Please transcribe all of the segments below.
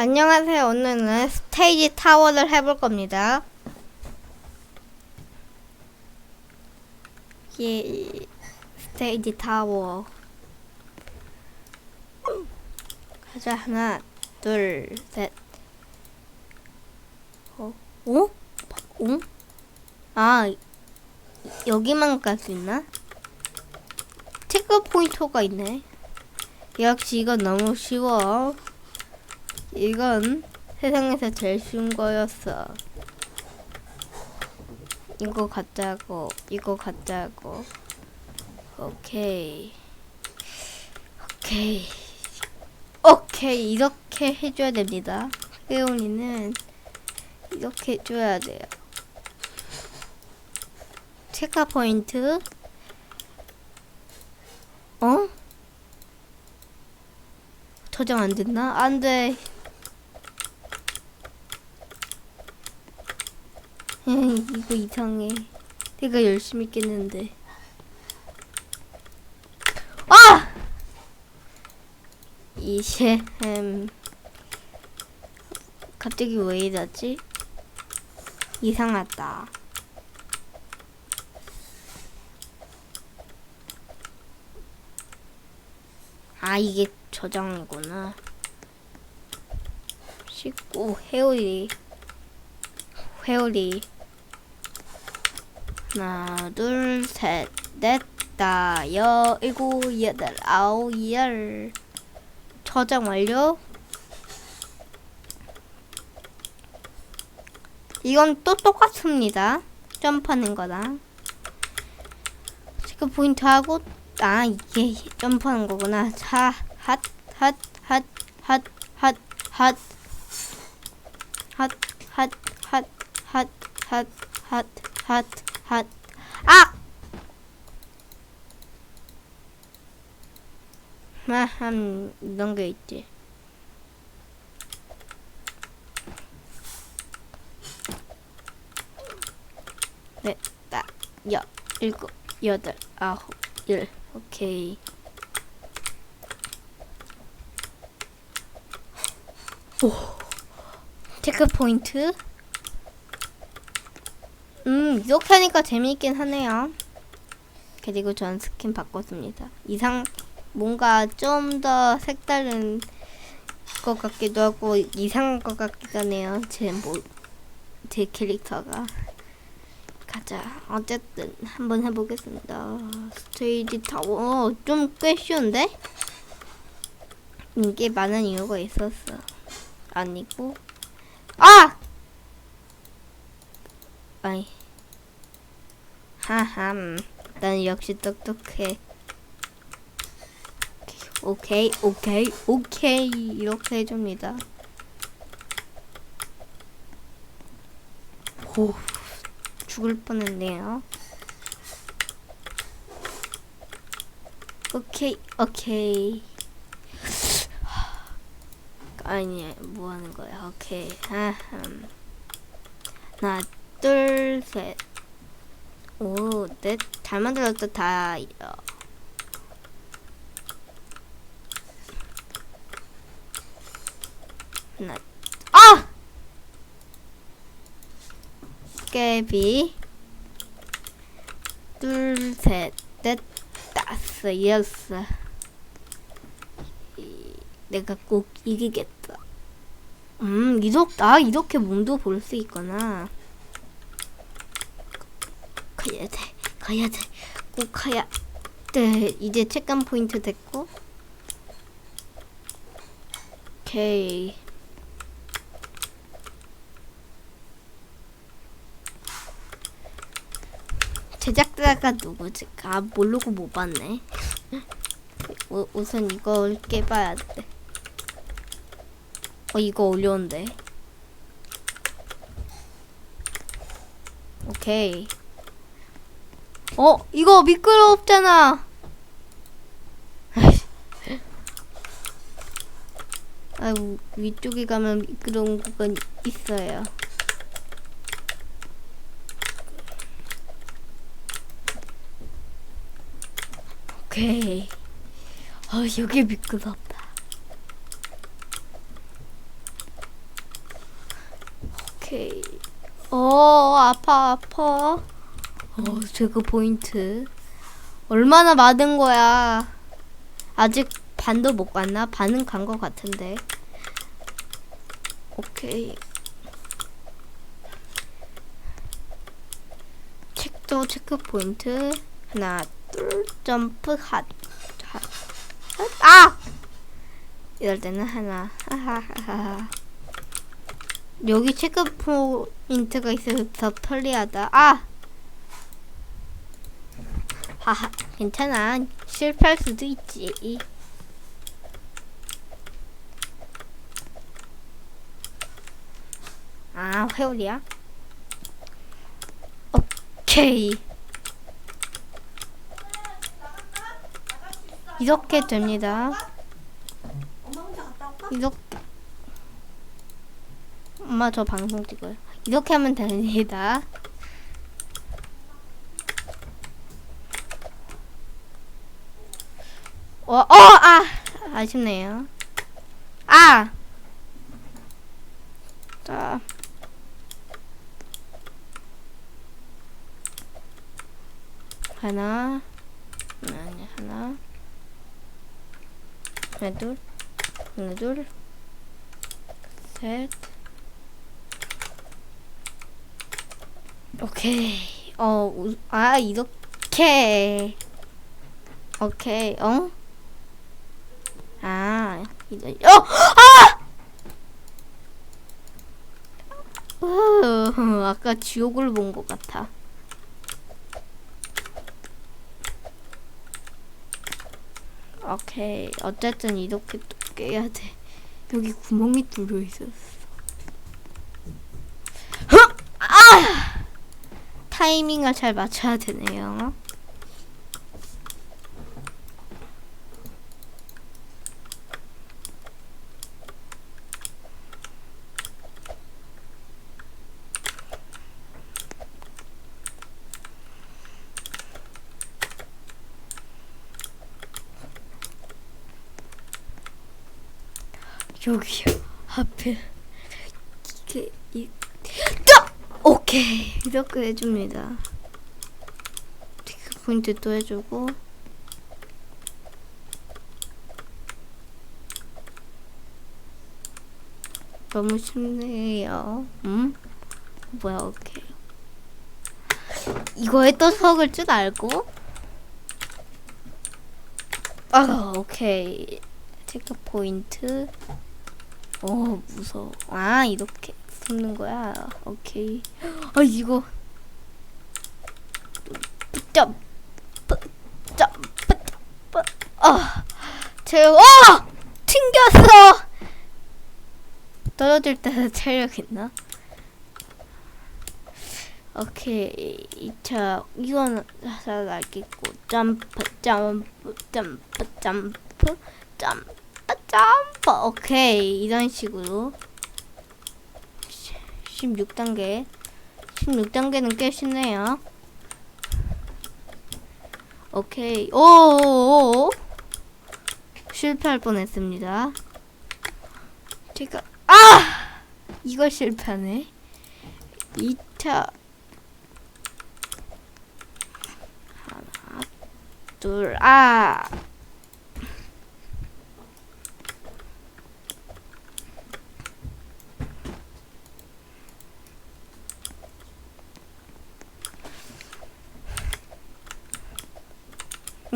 안녕하세요. 오늘은 스테이지 타워를 해볼 겁니다. 예, 스테이지 타워. 가자, 하나, 둘, 셋. 어, 오? 오? 아, 여기만 갈 수 있나? 체크 포인터가 있네. 역시 이건 너무 쉬워. 이건 세상에서 제일 쉬운 거였어. 이거 갖자고, 이거 갖자고. 오케이. 오케이. 오케이. 이렇게 해줘야 됩니다. 혜원이는 이렇게 해줘야 돼요. 체크 포인트. 어? 저장 안 됐나? 안 돼. 에 이, 이거 이상해. 내가 열심히 깼는데. 아! 이제, 음, 갑자기 왜 이러지? 이상하다. 아, 이게 저장이구나. 씻고, 회오리. 회오리. 하나, 둘, 셋, 넷, 다, 여, 일곱, 여덟, 아홉, 열. 저장 완료. 이건 또 똑같습니다. 점프하는 거랑. 체크 포인트 하고, 아, 이게 점프하는 거구나. 자, 핫, 핫, 핫, 핫, 핫, 핫. 핫, 핫, 핫, 핫, 핫, 핫, 핫, 핫. 아! 아, 한, 이런 게 있지. 넷, 다, 여, 일곱, 여덟, 아홉, 열. 오케이. 오. 체크 포인트. 음, 이렇게 하니까 재미있긴 하네요. 그리고 전 스킨 바꿨습니다. 이상, 뭔가 좀 더 색다른 것 같기도 하고, 이상한 것 같기도 하네요. 제 뭐, 제 캐릭터가. 가자. 어쨌든, 한번 해보겠습니다. 스테이지 타워. 좀 꽤 쉬운데? 이게 많은 이유가 있었어. 아니고. 아! 아이. 하함. 난 역시 똑똑해. 오케이, 오케이, 오케이. 이렇게 해줍니다. 오, 죽을 뻔했네요. 오케이, 오케이. 아니, 뭐 하는 거야? 오케이. 하함. 하나, 둘, 셋. 오, 넷. 잘 만들었다, 다. 어. 하나, 아! 깨비. 둘, 셋, 넷, 다섯, 여섯. 이- 내가 꼭 이기겠다. 음, 이렇게, 아, 이렇게 몸도 볼 수 있구나. 가야 돼, 가야 돼, 꼭 가야 돼. 이제 체감 포인트 됐고. 오케이. 제작자가 누구지? 아, 모르고 못 봤네. 우, 우선 이걸 깨봐야 돼. 어, 이거 어려운데. 오케이. 어, 이거 미끄럽잖아. 아이고, 위쪽에 가면 미끄러운 구간이 있어요. 오케이. 아, 여기 미끄럽다. 오케이. 어, 아파, 아파. 어, 제그 포인트. 얼마나 많은 거야. 아직 반도 못 갔나? 반은 간거 같은데. 오케이. 책도 체크 포인트. 하나, 둘, 점프, 핫. 핫. 핫. 아! 이럴 때는 하나. 하하하하. 여기 체크 포인트가 있어서 더 편리하다. 아! 하하, 괜찮아. 실패할 수도 있지. 아, 회오리야? 오케이. 이렇게 됩니다. 이렇게. 엄마 저 방송 찍어요. 이렇게 하면 됩니다. 어, 어, 아! 아쉽네요. 아! 자. 하나, 아니, 하나, 하나, 둘, 하나, 둘, 셋. 오케이. 어, 우- 아, 이렇게. 오케이, 어? 아, 이제, 어! 아! 으, 아까 지옥을 본 것 같아. 오케이. 어쨌든 이렇게 또 깨야 돼. 여기 구멍이 뚫려 있었어. 흑! 아! 타이밍을 잘 맞춰야 되네요. 여기요. 하필. 이게, 이, 딱! 오케이. 이렇게 해줍니다. 티크 포인트 또 해주고. 너무 쉽네요. 음? 뭐야, 오케이. 이거에 또 석을 줄 알고? 아, 오케이. 체크 포인트. 어 무서워. 아 이렇게 숨는 거야. 오케이. 아 이거. 점, 점, 아, 제가 어 튕겼어. 떨어질 때는 체력 있나? 오케이. 2차 이거는 잘 알겠고 점프 점프 점프 점프 점프 점프. 오케이. 이런 식으로. 16단계. 16단계는 꽤 쉽네요. 오케이. 오오오 실패할 뻔했습니다. 제가 아! 이걸 실패하네. 2차 하나 둘아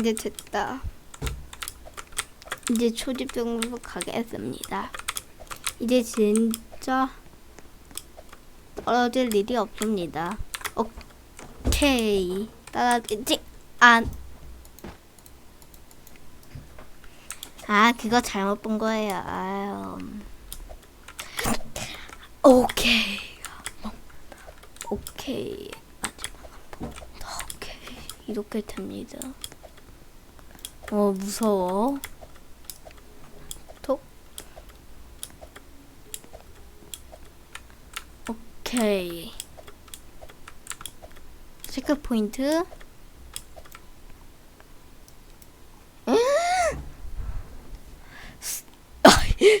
이제 됐다. 이제 초집병으로 가겠습니다. 이제 진짜 떨어질 일이 없습니다. 오케이. 떨어지지 안. 아, 그거 잘못 본 거예요. 아유. 오케이. 오케이. 마지막 한 번. 더. 오케이. 이렇게 됩니다. 어 무서워. 톡. 오케이. 체크 포인트.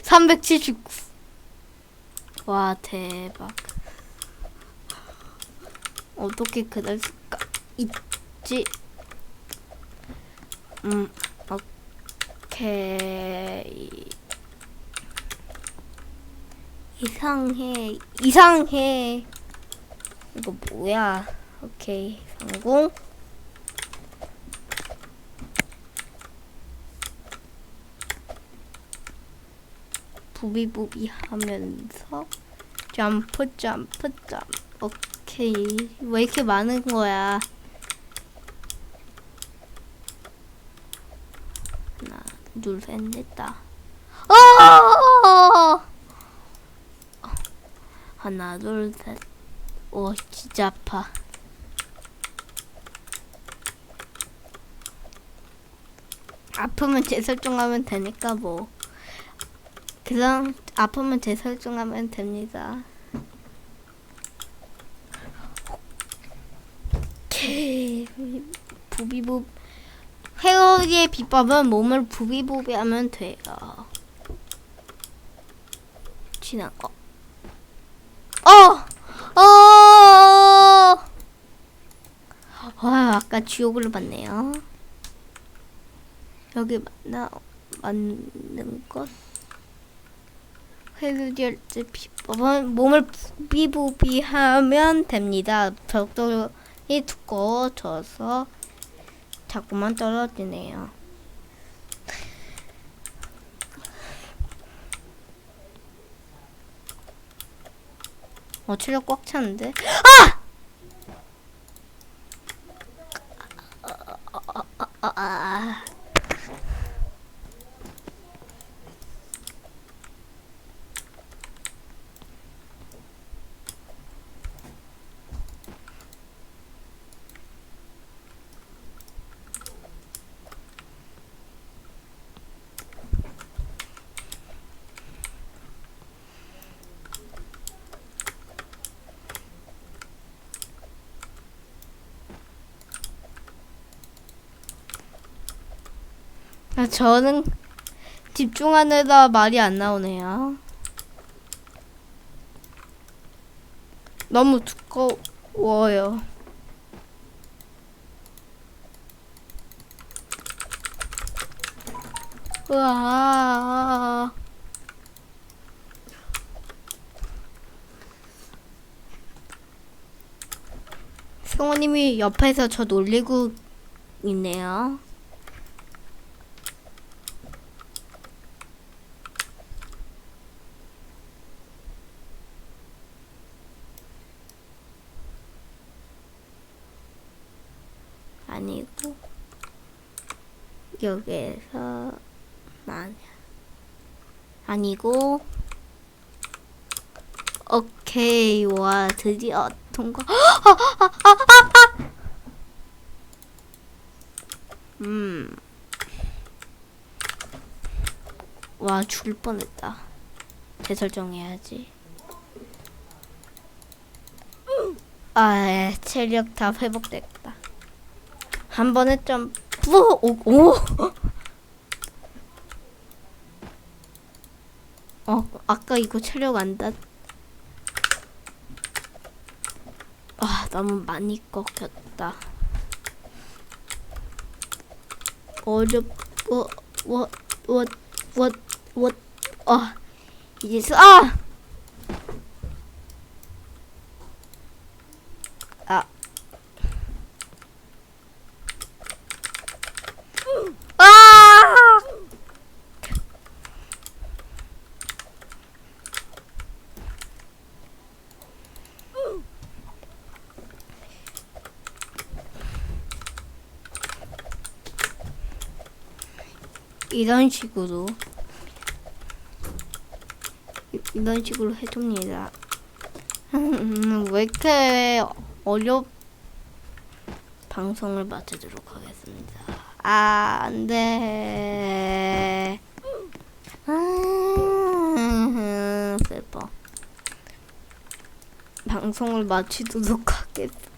379. 와 대박. 어떻게 그럴 수가 있지? 음, 오케이. 이상해, 이상해. 이거 뭐야? 오케이, 성공. 부비부비 하면서 점프 점프 점 오케이 왜 이렇게 많은 거야 하나 둘 셋 넷 다 어! 하나 둘 셋 오 진짜 아파 아프면 재설정하면 되니까 뭐 그럼 아프면 재설정하면 됩니다. 오케이. 부비부 헤어의 비법은 몸을 부비부비하면 돼요. 지난 거. 어, 어. 와 아까 지옥을 봤네요. 여기 맞나 맞는 것? 회유열제 비법은 몸을 부비부비하면 됩니다. 벽돌이 두꺼워져서 자꾸만 떨어지네요. 어, 체력 꽉 차는데? 아! 아, 아, 아, 아. 아, 저는 집중하느라 말이 안 나오네요. 너무 두꺼워요. 으아. 성우님이 옆에서 저 놀리고 있네요. 아니고 여기에서 만 아니고 오케이. 와 드디어 통과 음와 죽을 뻔했다. 재설정해야지. 아 체력 다 회복됐다 한 번에 점프 오, 오. 어 아까 이거 체력 안다 아 너무 많이 꺾였다 어렵고 워워 워 워 워 아 이제 수- 아 아. 아! 이런 식으로 이- 이런 식으로 해줍니다. 음, 왜 이렇게 어렵 방송을 마치도록 하겠습니다. 아, 안 돼. 아, 슬퍼. 방송을 마치도록 하겠습니다.